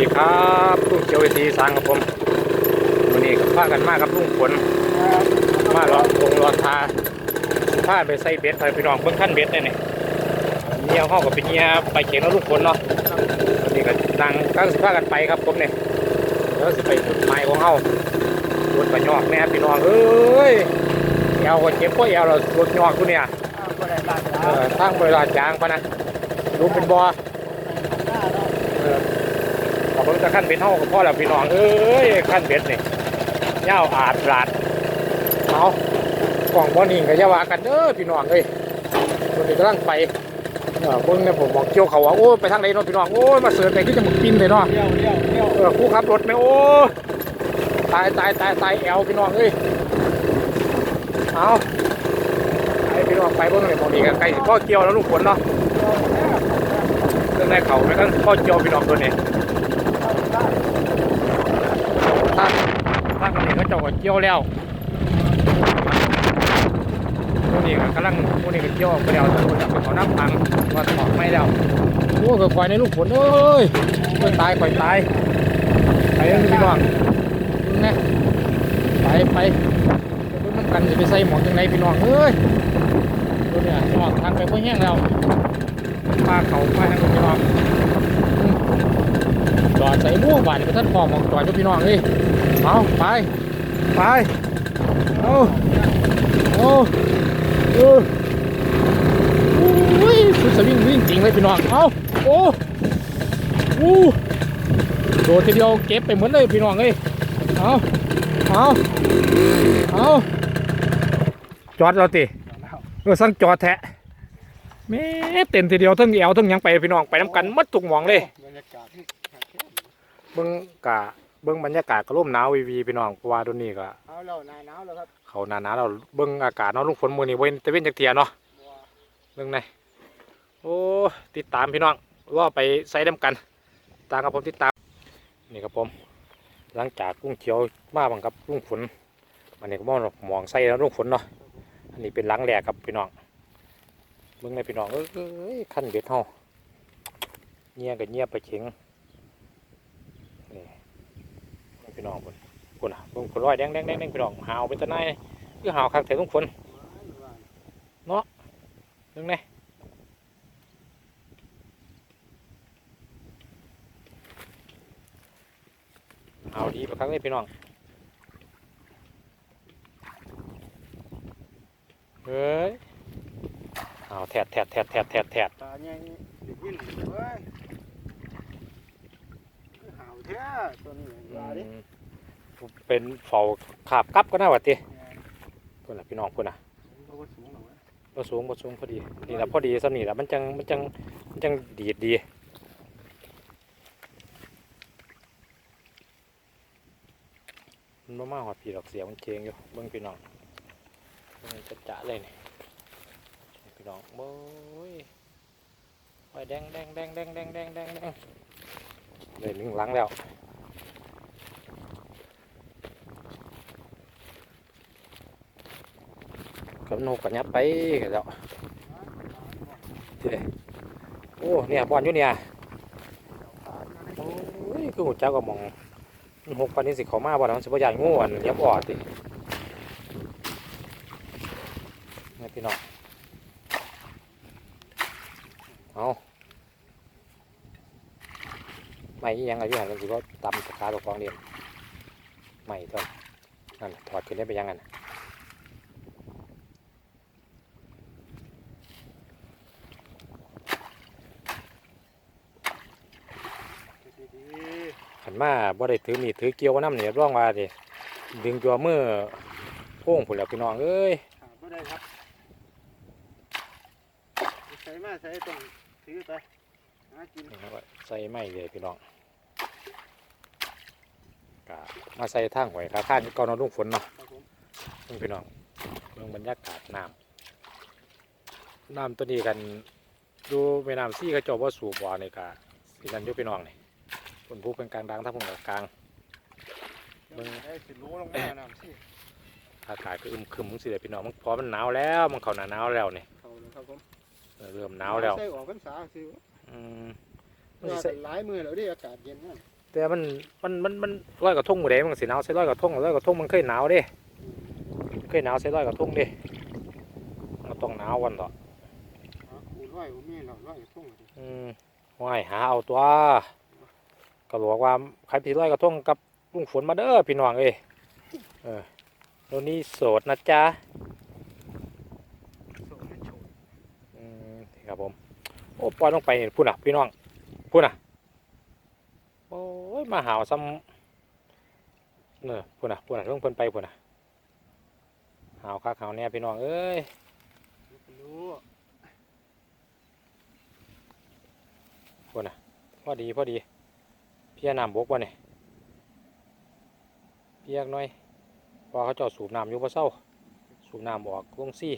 ดีครับลุงเขียววิธีสร้างกับผมวันนี้ก็พากันมากับลุงฝนมาลองลงรอทาพาไปใส่เบ็ดไปพี่น้องเพิ่งขั้นเบ็ดได้เนี่ยเนียห้องกับเป็นเนียไปเขียงแล้วลุงฝนเนาะวันนี้ก็นั่งก็สิพากันไปครับผมเนี่ยแล้วสิไปจุดหมายของเฮาปวดปะยอกแน่พี่น้องเอ้ยแอวก็เจ็บเพราะแอวเราปวดยอกกูเนี่ยเออทางเวลาจางพะนะดูเป็นบอเออเอาเพิ่ง จะขั้นเบ็ดเท่ากับพ่อแล้วพี่น้องเอ้ยขั้นเบ็ดนี่ยาอาดลาดเอากล่องบอนิ่งกับยาวากันเด้อพี่น้องเอ้ยตัวนี้กำลังไปเออเบิ่งเนี่ยผมบอกเกี่ยวเขาว่าโอ้ไปทางไหนเนาะพี่น้องโอ้ยมาเสือไปที่จะมึกปินเลยเนาะเลี้ยวเลี้ยวเลี้ยวเออผู้ขับรถไหมโอ้ตายตายตายตายแอวพี่น้องเอ้ยเอาไปพี่น้องไปเบิ่งเลยมองนี่กันไกลสิพ่อเกี่ยวแล้วลูกฝนเนาะเรื่องในเขาไม่กันพ่อเกี่ยวพี่น้องตัวนี้ ทางทางคนนี้ เจ้าก็เกี่ยวแล้วพวกนี้ก็กำลังพวกนี้ก็เกี่ยวไปแล้วแต่คนจะเขาน้ำพังว่าถอดไม่แล้วโอ้ก็ควายในลูกฝนเอ้ยเพื่อนตายควายตายไปเรื่องพี่น้องนะไปไปเพิ่งน้ำกันจะไปใส่หมอนจังไรพี่น้องเอ้ยตัวเนี่ยพี่น้องทางไปเพื่อแห้งแล้วปลาเขาปลาทางพี่น้องจอดใส่ม่วงบานก็ท่านพอมองจอดอยู่พี่น้องเอ้ยเอาไป ไปเอาเอาเออโอ้ยสุดสวิงวิ่งจริงเลยพี่น้องเอาโอ้โอ้โดดทีเดียวเก็บไปเหมดเลยพี่น้องเอ้ยเอาเอาเอาจอดเราติเออสั่งจอดแทะแม่เต็มทีเดียวทั้งแอวทั้งยังไปพี่น้องไปน้ำกันมัดทุกหมองเลยบรรยากาศที่เบิ้งกะ เบิ้งบรรยากาศก็ร่มหนาววีวีพี่น้องเพราะว่าตรงนี้ก็เอาแล้วนายหนาวแล้วครับเขาหนาหนาวเราเบิ้งอากาศเนาะลุงฝนมือนี้เว้นตะเว้นจักเทียเนาะเบิ้งไหนโอ้ติดตามพี่น้องว่าไปใส่น้ำกันตามกับผมติดตามนี่ครับผม หลังจากลุงเขียวมาบังกับลุงฝนอันนี้ก็มองมองใส่แล้วลุงฝนเนาะอันนี้เป็นหลังแรกครับพี่น้องเบิ้งในพี่น้องเอ้ยขั้นเบ็ดเฮาเงียกับเงียบไปเข็งนี่ พี่น้องพุ่นคนอะเบิ่งคนร้อยแดงแดงแดงแดงพี่น้องหาวเป็นตะไนคือหาวคักแต่ทุกคนเรื่องไหนหาวดีประคักเลยพี่น้อง เฮ้ยหาวแทดแทดแทดแทดแทดแทดตาใหญ่ดิวินเว้ยห่าวแท้ตัวนี้ว่าดิอืม เป็นเฝ้าขาบกับก็น่าหว่าติเพิ่น่ะพี่น้องเพิ่นน่ะบ่สูงเบ่สูงพอดีนี่ละพอดีซำนี่ล่ะมันจังมันจังมันจังดีดดีมันบ่มาหอดพี่ดอกเสียงมันเจงอยู่เบิ้งพี่น้องจะจะเลยนี่พี่น้องโอ้ยไฟแดงแดงแดงแดงแดงแดงแดงเลยหนึ่งหลังแล้ว กับนกกับยับไปกันแล้วเด้โอ้เนี่ยบอลอยู่เนี่ยโอ้ยคือหัวเจ้าก็มองหกปันนี้สิเขามาบ่นะมันสิบ่ใหญ่งูอันยับออดตินี่พี่น้องเอาไม่ยังอะไรอยู่หันมันสิก็ตำสะขาตัวฟองเดียวไม่ต้นนั่นถอดขึ้นได้ไปยังไง ดี ขัน มาบ่ได้ถือมีดถือเกี่ยวว่าน้ำเนี่ยร้องว่าดิดึงตัวมือโป้งผุนแล้วพี่น้องเอ้ยๆหาไม่ได้ครับใส่มาใส่ต้องถือไปหากินนี่ครับใส่ไม่เลยพี่น้องกะมาใส่ทางหอยขาข้างก่อนนอนรุ่งฝนเนาะครับผมเบิ่งพี่น้องเมืองบรรยากาศน้ำน้ำตัวนี้กันดูแม่น้ำซี่กระจอกว่าสูบบ่อนี่กะสีนันอยุพี่น้องนี่ คนผู้เป็นกลางดังทั้งผมกับกลางเบิ่งได้สิโลลงมาน้ำสิอากาศก็อึมครึมมึงสิเลยพี่น้องมันพอมันหนาวแล้วมันเข้าหน้าหนาวแล้วนี่เขาเลยครับผมเออเริ่มหนาวแล้วใส่ออกพรรษาสิอืมว่าเป็นหลายมือแล้วดิอากาศเย็นนั่นแต่มันมันมันมันร้อยกระทงหมดเลยมันสิหนาวใส่ร้อยกระทงร้อยกระทงมันเคยหนาวเด้เคยหนาวใส่ร้อยกระทงเด้มันต้องหนาววันต่อเอากูร้อยกูมีแล้วร้อยทุ่งเลยอืมว่ายหาเอาตัว ก็บอกว่าใครที่ร้อยกระทงกับลุงฝนมาเด้อพี่น้องเอ้ยเออโนนี้โสดนะจ๊ะอืมนี่ครับผม โอ้ปล่อยลงไปพูดน่ะ พี่น้องพูดน่ะ โอ้ยมาหาวซ้ำเนอะพูดน่ะพูดน่ะลงเพิ่นไปพูดน่ะหาวคักหาวแน่พี่น้องเอ้ยพูดน่ะพอดีพอดี พียน้ำบกวะเนี่ยเพียกหน่อยเพอเขาเจาะสูบน้ำอยู่พอเศร้า สูบน้ำออกลงซี่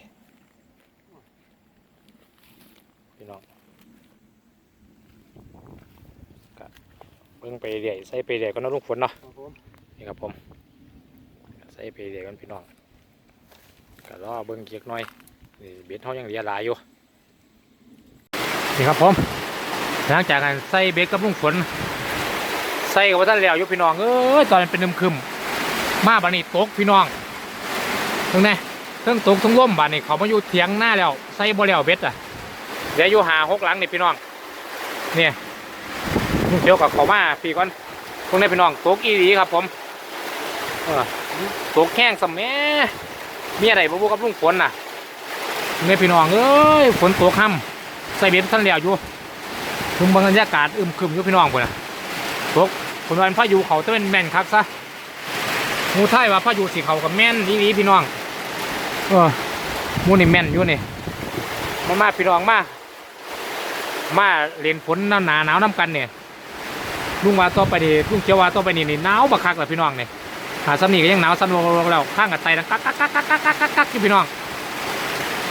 พี่น้องก็เบิ่งไปเรื่อยใส่ไปเรื่อยก็นอลุงฝนเนาะครับผมนี่ครับผมใส่ไปเรื่อยกันพี่น้องก็รอเบิ่งเกียกหน่อยนี่เบ็ดเขายังเหลือหลายอยู่นี่ครับผมหลังจากการใส่เบ็ดกับลุงฝน ใส่กับว่าท่านแล้วยู่พี่น้องเอ้ยตอนนั้นเป็นน้ำคึมมาบานี้ตกพี่น้องตรงนี้เทั้งตกทั้งล่มบานี้เขามาอยู่เถียงหน้าแล้วใส่บ่แล้วเบ็ดอะเดี๋ยวอยู่หาหกหลังนี่พี่น้องเนี่ยเขียวกับเขามาพี่ก่อนตรงนี้พี่น้องตกอีหลีครับ ผมเออตกแห้งสมแม่มีอะไรบ่บูกับลุงฝนน่ะเนี่ยพี่น้องเอ้ยฝนตกห้ำใส่เบ็ดท่านเหลียวอยู่คุมบรรยากาศอึมครึมอยู่พี่น้องพุ่นน่ะตก คนวันพ่ออยู่เขาจะเป็นแม่นครับซะมูไทยว่าพ่ออยู่สีเขากับแม่นนี่พี่น้องเออมูนี่แม่นอยู่นี่มามาพี่น้องมา มาเรียนฝนหนาหนาวน้ำกันเนี่ยลุงว่าต่อไปนี่ลุงเจ้าว่าต่อไปนี่นี่หนาวบักคักแหละพี่น้องเนี่ยหาซ้ำนี่ก็ยังหนาวซ้ำลงแล้วข้างกับไตดังกักกักกักกักกักกักกักอยู่พี่น้อง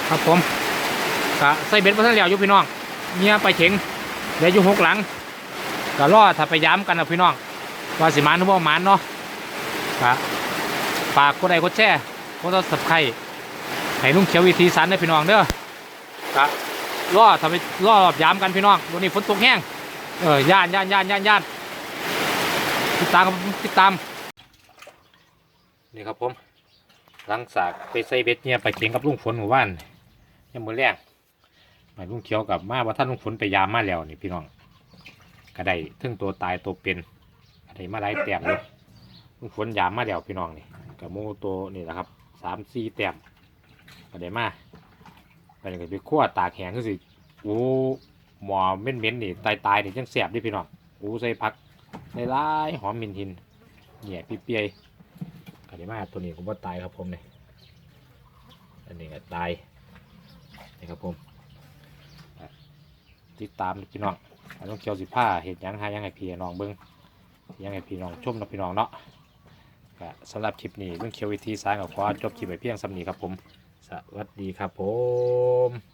ครับผมกะใส่เบ็ดมาทั้งแล้วยุพี่น้องเนี่ยไปเฉงเดี๋ยวยู่หกหลัง ก็รอถ้าไปย้ำกันนะพี่น้องว่าสิมันหรือว่าหมันเนาะกะฝากกดไลค์กดแชร์กดซับสไครให้ลุงเขียววิธีสันนะพี่น้องเด้อกะรอถ้าไปรอย้ำกันพี่น้องวันนี้ฝนตกแห้งเออย่านย่านย่านย่านย่านติดตามติดตามนี่ครับผมหลังจากไปใส่เบ็ดเนี่ยไปเขียงกับลุงฝนหมู่บ้านยังมือแรงไปลุงเขียวกับมาว่าท่านลุงฝนไปยามมาแล้วนี่พี่น้อง ก็ได้ทึ่งตัวตายตัวเป็นก็ได้มาได้แต้มเลยลุงฝนยามมาแล้วพี่น้องนี่กับมูตัวนี่แหละครับสามสี่แต้มก็ได้มาไปเลยก็ไปคั่วตากแห้งก็สิโอ้หมอเม่นเม่นนี่ตายตายนี่จังแสบเดิพี่น้องอูใส่ผักในลายหอมมินทินเนี่ยพี่เปียๆกะได้มาตัวนี้ผมว่าตายครับผมเนี่ยอันนี้ก็ตายนี่ครับผมติดตามพี่น้อง อันต้องเกี่ยวสิผ้าเห็ดยังหายังไงพี่น้องเบิ้งยังไงพี่น้องชมนะพี่น้องเนาะสำหรับคลิปนี้เรื่งเคียววิธีสร้ายกับขอจบคลิปไปเพียงสำนีครับผม สวัสดีครับผม